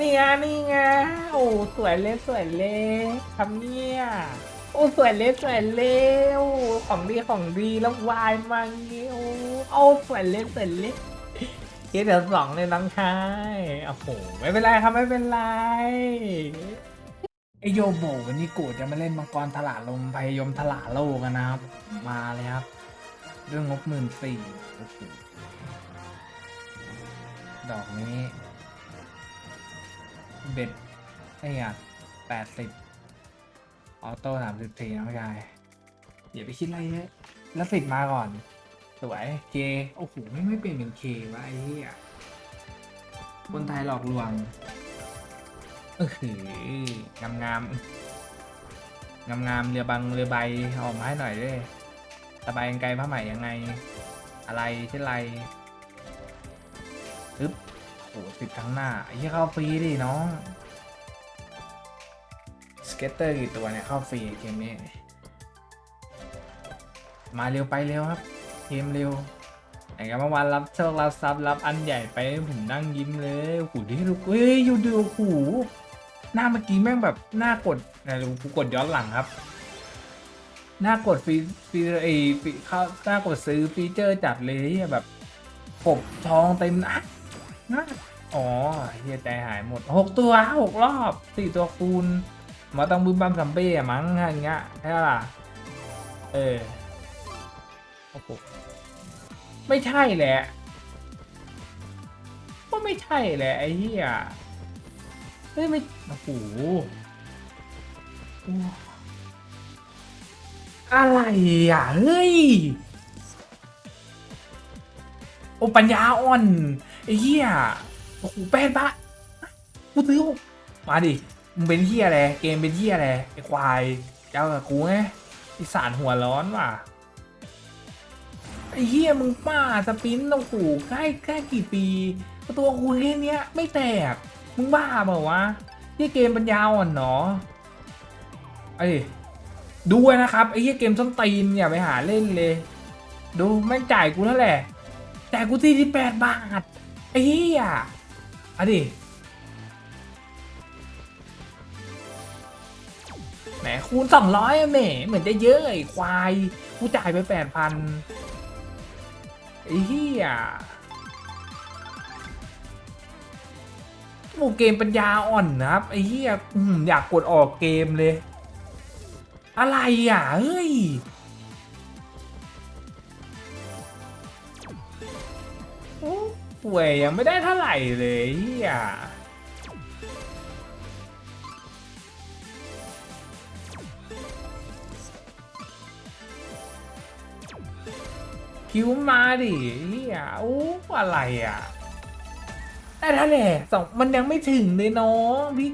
นี่ไงนี่ไงโอ้สวยเลยสวยเลยทำเนี่ยโอ้สวยเลยสวยเลยโอ้ของดีของดีแล้ววายมาเงี้ยโอ้เอาสวยเลยสวยเลยเดี๋ยวสองเลยน้องชายโอ้โหไม่เป็นไรครับไม่เป็นไรไอโยโบวันนี้กูจะมาเล่นมังกรถลาลมพยมถลาโลกันนะครับ มาเลยครับเรื่องงบหมื่นสี่ดอกนี้ เบ็ดไอ้อะแปดสิบออโต้สามสิบสี่น้องชายอย่าไปคิดอะไรเยอะแล้วสิบมาก่อน สวยเคโอ้โหไม่ไม่เปลี่ยนเป็นเควะไอ้เหี้ยคนไทยหลอกลวงเออหืองามงามงามงามๆเรือบังเรือใบออกมาให้หน่อยด้วยสบายยังไกลผ้าใหม่ยังไง อะไรเช่นไรอึ๊บ โหติดทั้งหน้าไอ้เหี้ยเข้าฟรีดิน้องสเก็ตเตอร์กี่ตัวเนี่ยเข้าฟรีเกมนี้ มาเร็วไปเร็วครับเกมเร็วไอย่างกับเมื่อวานรับโชครับทรัพย์รับอันใหญ่ไปผมนั่งยิ้มเลยโอ้โหดิลูกเฮ้ยอยู่ดูโอ้โหหน้าเมื่อกี้แม่งแบบหน้ากดนะดูกูกดย้อนหลังครับ หน้ากดฟีฟีเอฟีเข้าหน้ากดซื้อฟีเจอร์จัดเลยแบบปกทองเต็มอะ น้าอ๋อเฮียใจหายหมดหกตัวหกรอบสี่ตัวคูณมาต้องบึ้มบัมซัมเบ้อะมั้งอย่างเงี้ยใช่ปะล่ะ เออโอ้โหไม่ใช่แหละ ก็ไม่ใช่แหละไอ้เหี้ยเฮ้ยไม่โอ้โหอะไรอะ เฮ้ย โอปัญญาอ่อน ไอ้เหี้ยโอ้โหแปดบาทกูซื้อมาดิมึงเป็นเหี้ยอะไรเกมเป็นเหี้ยอะไรไอ้ควายเจ้ากับกูไงไอสารหัวร้อนว่ะไอ้เฮียมึงป้าสปินต์โอ้โหใกล้ใกล้กี่ปีตัวกูแค่เนี้ยไม่แตกมึงบ้าเปล่าวะที่เกมปัญญาอ่อนเนาะไอ้ดูไว้นะครับไอ้เฮียเกมส้นตีนอย่าไปหาเล่นเลย ดูแม่งจ่ายกูนั่นแหละจ่กูสี่สิบแปดบาท ไอ้เฮียอะดิแหมคูณสองร้อยแหมเหมือนจะเยอะไอ้ควายกูจ่ายไปแปดพันไอ้เหี้ยโมเกมปัญญาอ่อนนะครับ ไอ้เหี้ยอืมอยากกดออกเกมเลย อะไรอะ เฮ้ย ป่วยยังไม่ได้เท่าไหร่เลยเฮียคิวมาดิเฮียโอ้อะไรอะแต่ถ้าแหละสองมันยังไม่ถึงเลยน้องพี่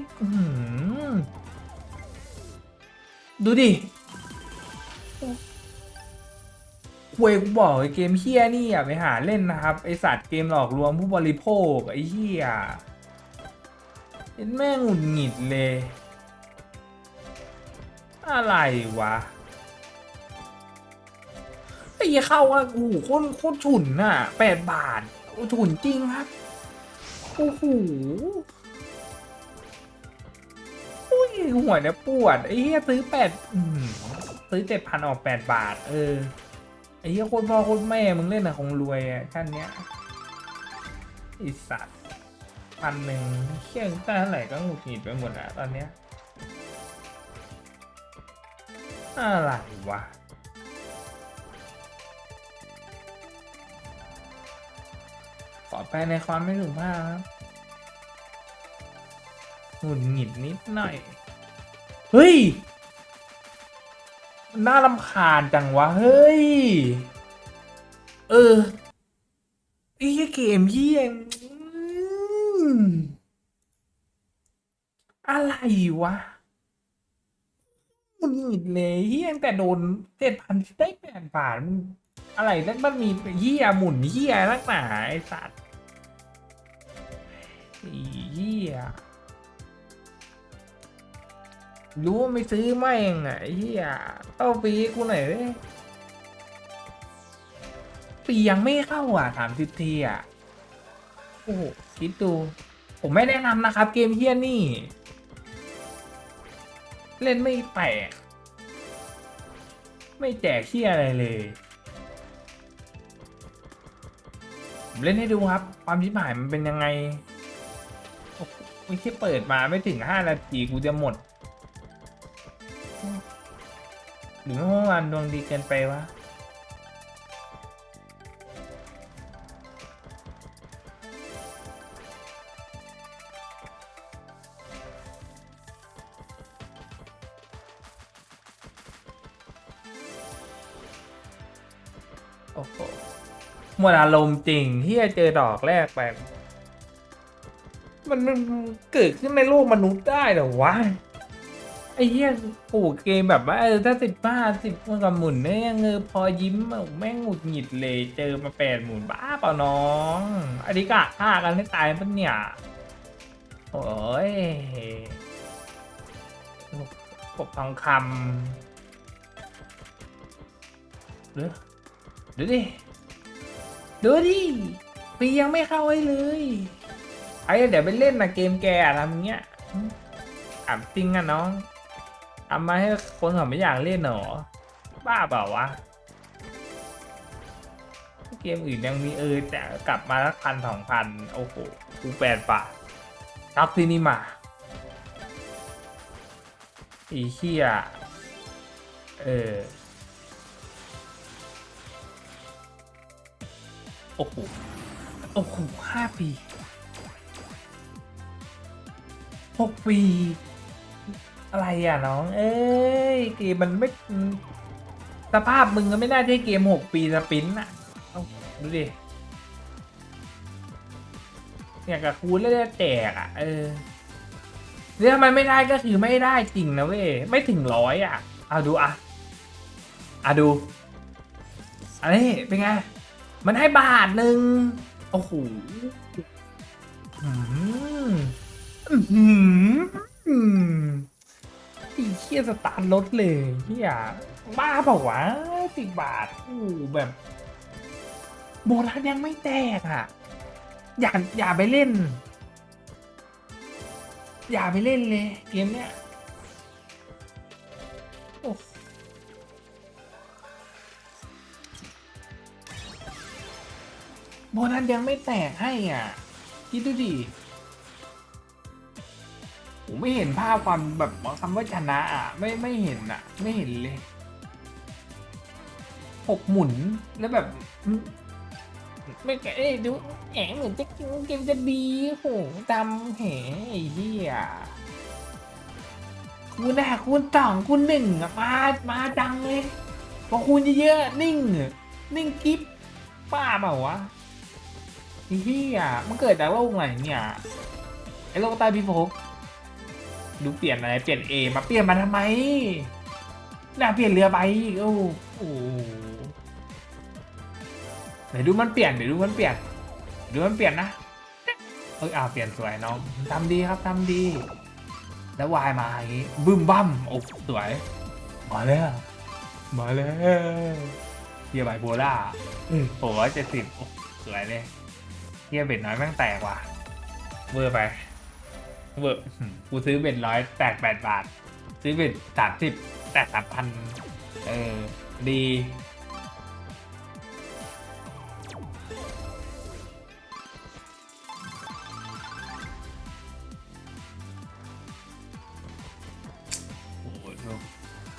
ดูดิ ควยกูบอกไอ้เกมเฮี้ยนี่อย่าไปหาเล่นนะครับ ไอสัตว์เกมหลอกลวงผู้บริโภคไอ้เฮี้ยเป็นแม่งหงุดหงิดเลย อะไรวะไอ้เฮียเข้าอะโอ้โหโคตรโคตรฉุนน่ะแปดบาทโอ้ฉุนจริงครับโอ้โหอุ้ยหัวเนี่ยปวดไอ้เหี้ยซื้อแปดซื้อเจ็ดพันออกแปดบาท เออ เหี้ยโคตรพ่อโคตรแม่มึงเล่นอะคงรวยอะชั้นเนี้ยไอสัตว์พันหนึ่งเชี่ยงแต่เท่าไหร่ก็หงุดหงิดไปหมดอะตอนเนี้ยอะไรวะขอไปในความไม่สุภาพครับหงุดหงิดนิดหน่อย เฮ้ย น่ารำคาญจังวะ เฮ้ย เออไอ้เกมยี่ยงอืมอะไรวะหงุดหงิดเลยเฮียตั้งแต่โดนเจ็ดพันได้แปดบาทมันอะไรแล้วมันมีเฮียหมุนเฮียนักหนาไอสัตว์เฮีย รู้ว่าไม่ซื้อไม่งอะไอ้เฮียเข้าปีกูหน่อยเว้ยปียังไม่เข้าอะถามสิบทีอะโอ้โหคิดดู ผมไม่แนะนำนะครับ เกมเฮี้ยนี่ เล่นไม่แปลกไม่แจกเฮี้ยอะไรเลย ผมเล่นให้ดูครับ ความชิบหายมันเป็นยังไงโอ้โหไม่ใช่เปิดมาไม่ถึงห้านาทีกูจะหมด หรือว่าเมื่อวานดวงดีเกินไปวะโอ้โหหมดอารมณ์จริงที่จะเจอดอกแรกไปมันมันเกิดขึ้นในโลกมนุษย์ได้เหรอวะ ไอ้เหี้ยปลูกเกมแบบว่าเออถ้าสิบห้าสิบมันกับหมุนเนี่ยเงอพอยิ้มอะแม่งหงุดหงิดเลยเจอมาแปดหมุนบ้าเปล่าน้องอันนี้กะฆ่ากันให้ตายปะเนี่ยโอ้ยกบทองคำหรือดูดิ ดูดิปียังไม่เข้าไว้เลย ไอ้เดี๋ยวไปเล่นนะเกมแกทำเงี้ยถามจริงอะน้อง ทำมาให้คนเขาไม่อยากเล่นหรอ บ้าเปล่าวะ เกมอื่นยังมีเออแต่กลับมาละพันสองพันโอ้โหกูแปดบาททักซีนี่มาอีเชียเออ โอ้โห โอ้โหห้าปีหกปี อะไรอะน้อง เอ้ยเกมมันไม่สภาพมึงก็ไม่น่าใช่เกมหกปีสปินอะเอาดูดิอย่างกับคูณแล้วจะแตกอะ เออเรื่องมันไม่ได้ก็คือไม่ได้จริงนะเว้ยไม่ถึงร้อยอะเอาดูอะอะดู อันนี้เป็นไง มันให้บาทหนึ่งโอ้โหอืมอืม ยสตาร์ทรถเลยเฮียบ้าเปล่าวะสิบบาทโอ้แบบ โบนัสยังไม่แตกอะ อย่าอย่าไปเล่น อย่าไปเล่นเลย เกมเนี้ยโอ้โบนัสยังไม่แตกให้อะคิดดูดิ ผมไม่เห็นภาพความแบบคำว่าชนะอะไม่ไม่เห็นอะ ไม่เห็นเลยหกหมุนแล้วแบบ ไม่แกเอ้ยดูแหงเหมือนจะเกมจะดีโหจำแหไอ้เหี้ยคูณแรกคูณสองคูณหนึ่งมามาดังเลยพอคูณเยอะๆนิ่ง นิ่งกิ๊บป้าเปล่าวะไอ้เหี้ยมันเกิดจากโลกไหนเนี่ยไอ้โลกใต้พิภพ ดูเปลี่ยนอะไรเปลี่ยนเอมาเปลี่ยนมาทำไมน่าเปลี่ยนเรือใบอีกโอ้โหเดี๋ยวดูมันเปลี่ยนเดี๋ยวดูมันเปลี่ยนดูมันเปลี่ยนนะเอ้ยอ่าเปลี่ยนสวยน้องทำดีครับทำดี แล้ววายมาอย่างงี้บึ้มบั้มโอ้สวยมาแล้วมาแล้วเฮียใบโบล่าโอ้เจ็ดสิบโอ้สวยเลยเฮียเบ็ดน้อยแม่งแตกว่ะเวอร์ไป เวอร์อื้อหือกูซื้อเบ็ดร้อยแตกแปดบาท ซื้อเบ็ดสามสิบแตกสามพันเออ ดี โอ้โหดู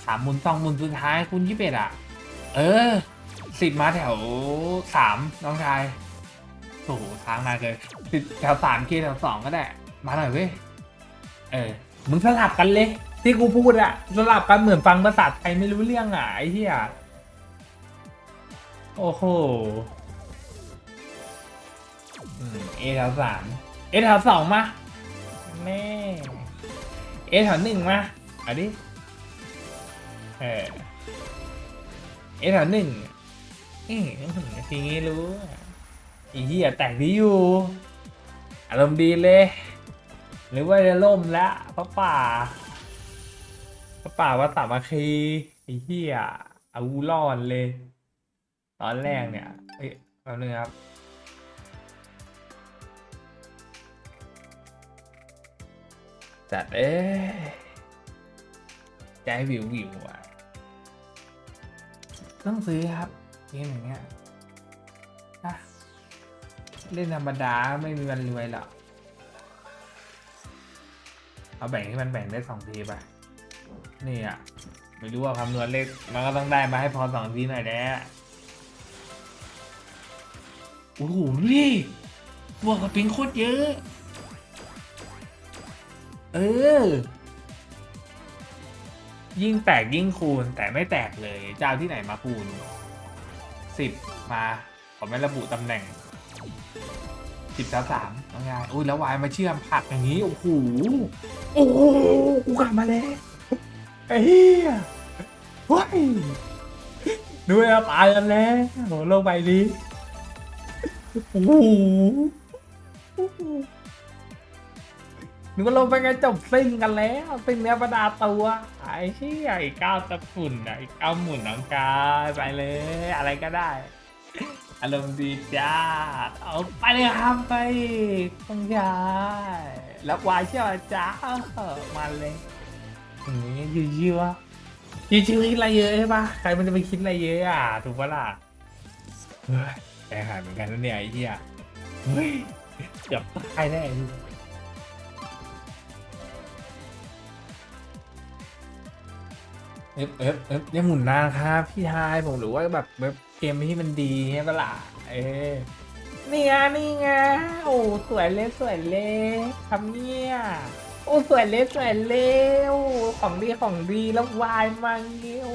สามหมุนสองหมุนสุดท้ายคุณยี่สิบเอ็ดอะ เออสิบมาแถวสามน้องชายโอ้โหทางนานเกินสิบแถวสามเคแถวสองก็ได้ มาหน่อยเว้ย เออ มึงสลับกันเลย ที่กูพูดอะสลับกันเหมือนฟังภาษาไทยไม่รู้เรื่องอะไอ้เหี้ยโอ้โหเอแถวสามเอแถวสองมาแม่เอแถวหนึ่งมาเอาดิเออเอแถวหนึ่งอืมทีนี้รู้อีเหี้ยแต่งดีอยู่ อารมณ์ดีเลย หรือว่าจะล่มแล้วพระป่าพระป่าว่าสามัคคีไอ้เหี้ยอารอดเลย ตอนแรกเนี่ยเอ้ยแป๊บนึงครับจัดเอ้ใจวิววิวอะต้องซื้อครับเกมอย่างเงี้ยนะเล่นธรรมดาไม่มีวันรวยหรอก เอาแบ่งให้มันแบ่งได้สองทีไปนี่อะไม่รู้ว่าคำนวณเลขมันก็ต้องได้มาให้พอสองทีหน่อยแหละโอ้โหนี่บวกกับปิงโคตรเยอะ เออ ยิ่งแตกยิ่งคูณแต่ไม่แตกเลยจะเอาที่ไหนมาคูณสิบมา ขอไม่ระบุตำแหน่ง สิบสามสามเอาไงอุ้ยแล้ววายมาเชื่อมผักอย่างนี้ โอ้โห โอ้โหกูกลับมาแล้วไอ้เหี้ยเฮ้ยด้วยตายกันแล้วโหโลงไปดิโอ้โหนึกว่าลงไปกันจบซิ่งกันแล้วซิ่งเนื้อประดาตัวไอ้เหี้ยไอ้ก้าวตะฝุ่นไอ้ก้าวหมุนน้องกายไปเลย อะไรก็ได้ อารมณ์ดีจ้า เอาไปเลยครับไปต้องยายแล้ววายเชื่อจ้ามาเลยอย่างนี้ยืดยืดวะยืดยืดคิดอะไรเยอะใช่ปะใครมันจะไปคิดอะไรเยอะอะถูกปะล่ะเฮ้ยใจหายเหมือนกันนะเนี่ยไอ้เหี้ยเฮ้ยเกือบตายแน่ไอ้เหี้ยเอฟเอฟเอฟยังหมุนนานครับพี่ชายผมหรือว่าแบบแบบ เกมที่มันดีใช่ปะล่ะเอ้นี่ไงนี่ไงโอ้สวยเลยสวยเลยทำเนี่ยโอ้สวยเลยสวยเลยโอ้ของดีของดีแล้ววายมาเงี้ยโอ้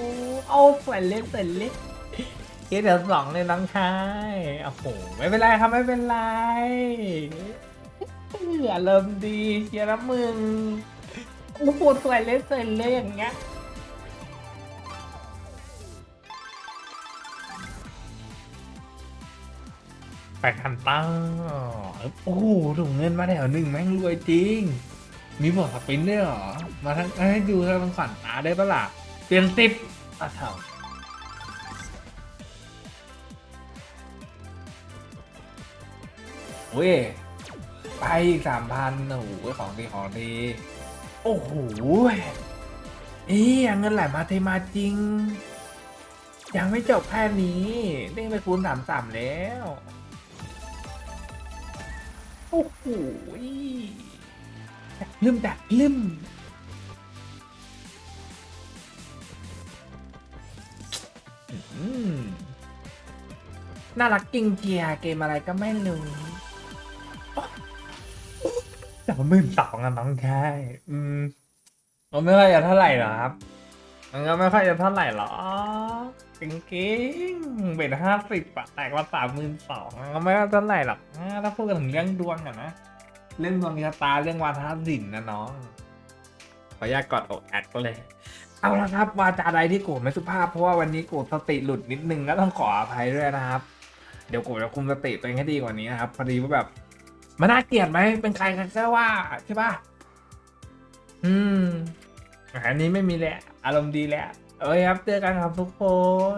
เอาสวยเลยสวยเลยเคสเดี๋ยวสองเลยน้องชายโอ้โหไม่เป็นไรครับไม่เป็นไรเอออารมณ์ดีเชียร์นะมึงโอ้โหสวยเลยสวยเลยอย่างเงี้ย ไปคันตั้งโอ้โหถุงเงินมาแถวหนึ่งแม่งรวยจริง มีบวกสปินด้วยเหรอ มาทั้งให้ดูทั้งขวัญตาได้ปะล่ะเปลี่ยนสิบอะเถอะเว้ยไปอีกสามพันโอ้โหของดีของดี โอ้โหเอ๊ะเงินไหลมาเทมาจริง ยังไม่จบแค่นี้เด้งไปคูณสามสามแล้ว โอ้โหดักลืมดักลืมอืมน่ารักจริงเจียเกมอะไรก็ไม่รู้สามหมื่นสองอะน้องชายอืมมันไม่ค่อยจะเท่าไหร่หรอครับ มันก็ไม่ค่อยจะเท่าไหร่หรอกจริงๆ เป็นห้าสิบอะแตกมาสามหมื่นสองก็ไม่ค่อยเท่าไหร่หรอกถ้าพูดกันถึงเรื่องดวงอะนะ เรื่องดวงชะตาเรื่องวาทศิลป์นะน้อง ขออนุญาตกอดอกแอดก็เลย เอาละครับ วาจาใดที่โกรธไม่สุภาพเพราะว่าวันนี้โกรธสติหลุดนิดนึงก็ต้องขออภัยด้วยนะครับ เดี๋ยวโกรธจะคุมสติตัวเองให้ดีกว่านี้นะครับพอดีว่าแบบมันน่าเกลียดไหมเป็นใครกันแค่ว่าใช่ปะอืมอันนี้ไม่มีแหละอารมณ์ดีแหละเอ้ยครับเจอกันครับทุกคน